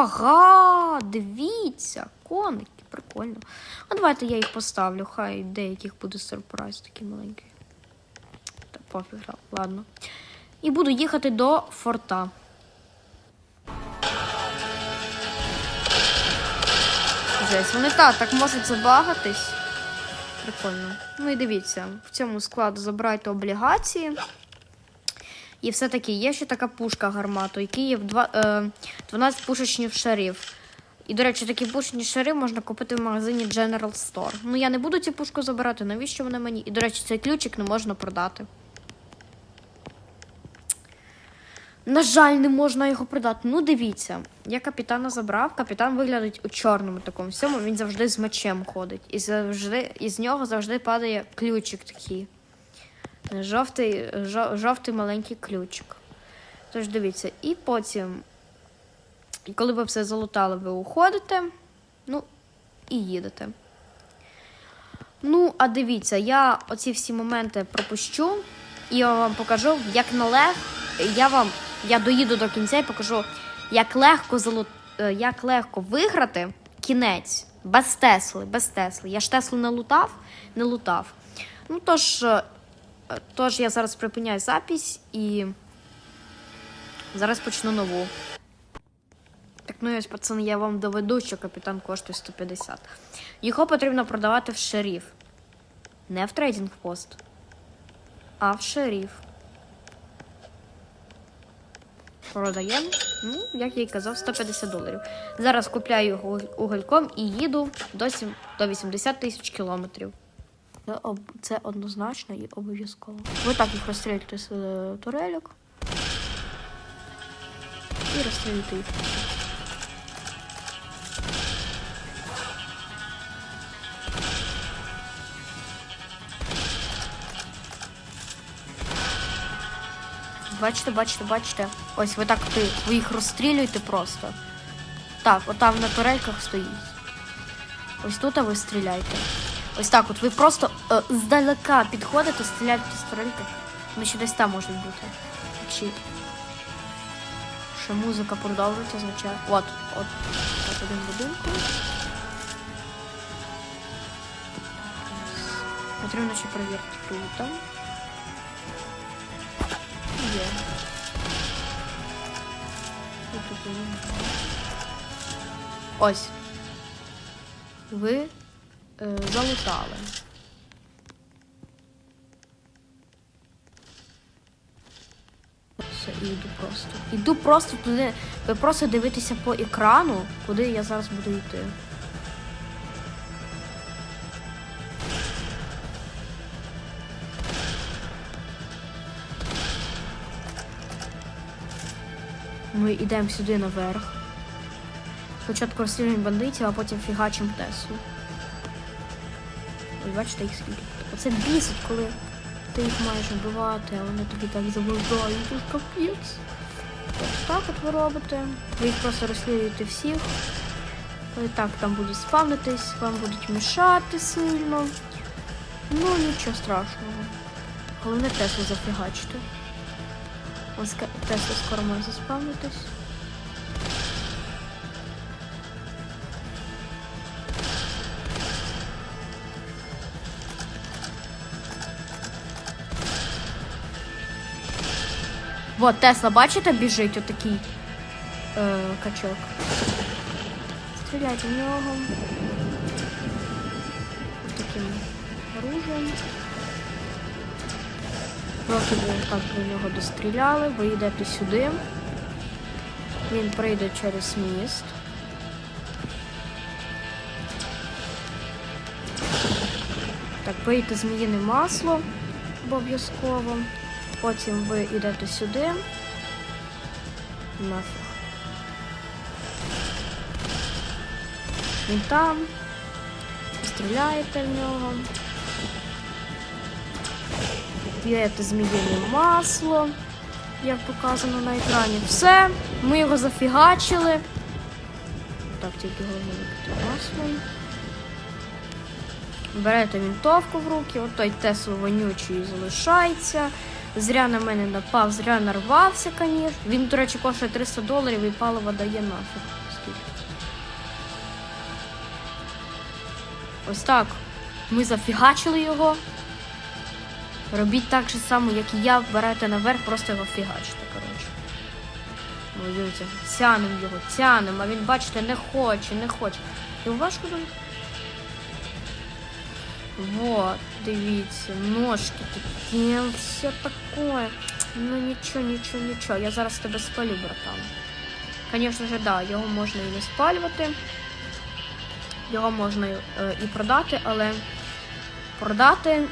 Ага, дивіться, коники, прикольно. А давайте я їх поставлю, хай деяких буде сюрприз такий маленький. Так, пофіг, ладно. І буду їхати до форта. Жесть, вони так, так можуть забагатись. Прикольно. Ну і дивіться, в цьому складу забирайте облігації. І все-таки є ще така пушка гармату, який є в е, 12 пушечних шарів. І, до речі, такі пушечні шари можна купити в магазині General Store. Ну, я не буду цю пушку забирати, навіщо вона мені? І, до речі, цей ключик не можна продати. На жаль, не можна його продати. Ну, дивіться, я капітана забрав. Капітан виглядить у чорному такому всьому. Він завжди з мечем ходить. І завжди і з нього завжди падає ключик такий. Жовтий, жовтий маленький ключик. Тож дивіться, і потім, коли ви все залутали, ви уходите. Ну, і їдете. Ну, а дивіться, я оці всі моменти пропущу, і я вам покажу, як налег. Я вам я доїду до кінця і покажу, як легко залу... е, як легко виграти кінець без Тесли, без Тесли. Я ж Теслу не лутав, не лутав. Ну тож, е, тож я зараз припиняю запись і зараз почну нову. Так, ну і ось, пацани, я вам доведу, що капітан коштує 150. Його потрібно продавати в шеріф. Не в трейдинг пост, а в шеріф. Продаємо. Ну, як я й казав, 150 доларів. Зараз купляю його угольком і їду до, до 80 тисяч кілометрів. Це, це однозначно і обов'язково. Ви так їх розстрілюєте з е, турельок. І розстрілюєте їх. Бачите, бачите, бачите. Ось ви так ти, ви їх розстрілюєте просто. Так, отам на турельках стоїть. Ось тут а ви стріляйте. Ось так от ви просто е, здалека підходите, стріляєте з турельках. Вони ще десь там можуть бути. Чи. Ще музика продовжується, означає. От, от. Так, один будинку. Потрібно ще перевірити тут. Є. Ось. Ви залутали. Все, і йду просто. Іду просто туди. Ви просто дивитеся по екрану, куди я зараз буду йти. Ми йдемо сюди наверх. Спочатку розстрілюємо бандитів, а потім фігачимо Теслу. Бачите їх скільки? Оце бісить, коли ти їх маєш вбивати, а вони тобі так заважають, це ж капець. Так от ви робите. Ви їх просто розстрілюєте всіх. Коли так там будуть спавнитись, вам будуть мішати сильно. Ну, нічого страшного. Головне Теслу зафігачити. Ось Тесла скоро має заспавнитись. Вот, Тесла, бачите, біжить отакий е, качок. Стріляйте в нього. Таким оружием. Поки ви так до нього достріляли, ви йдете сюди. Він прийде через міст. Так, пийте зміїне масло обов'язково. Потім ви йдете сюди. Нафіг. Він там. Стріляєте в нього. П'єте зміїне масло, як показано на екрані. Все, ми його зафігачили. Так, тільки головне випити масло. Берете вінтовку в руки, от той Тесла вонючий залишається. Зря на мене напав, зря нарвався, звісно. Він, до речі, коштує 300 доларів і паливо дає нафіг. тут. Ось так. Ми зафігачили його. Робіть так же само, як і я, берете наверх, просто його фігачите, коротше. Дивіться, тянем його, тянем, а він, бачите, не хоче, не хоче. Йому важко там. Вот, дивіться, ножки такі, все такое. Ну нічого, нічого, нічого. Я зараз тебе спалю, братан. Звісно ж, да, його можна і не спалювати. Його можна е, і продати, але продати,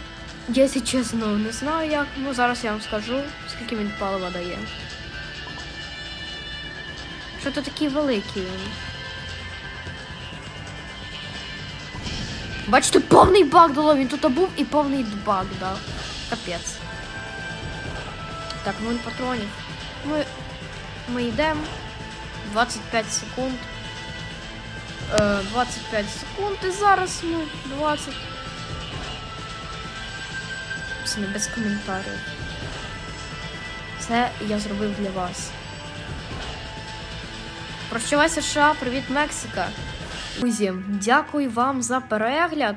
якщо чесно, не знаю як. Ну, зараз я вам скажу, скільки він палива дає. Що то такий великий він. Бачите, повний баг дало, він тут був і повний баг дав. Капець. Так, нуль патронів. Ми, ми йдемо. 25 секунд. Е, 25 секунд і зараз ми 20. Це не без коментарів. Це я зробив для вас. Прощавай США, привіт, Мексика. Друзі, дякую вам за перегляд.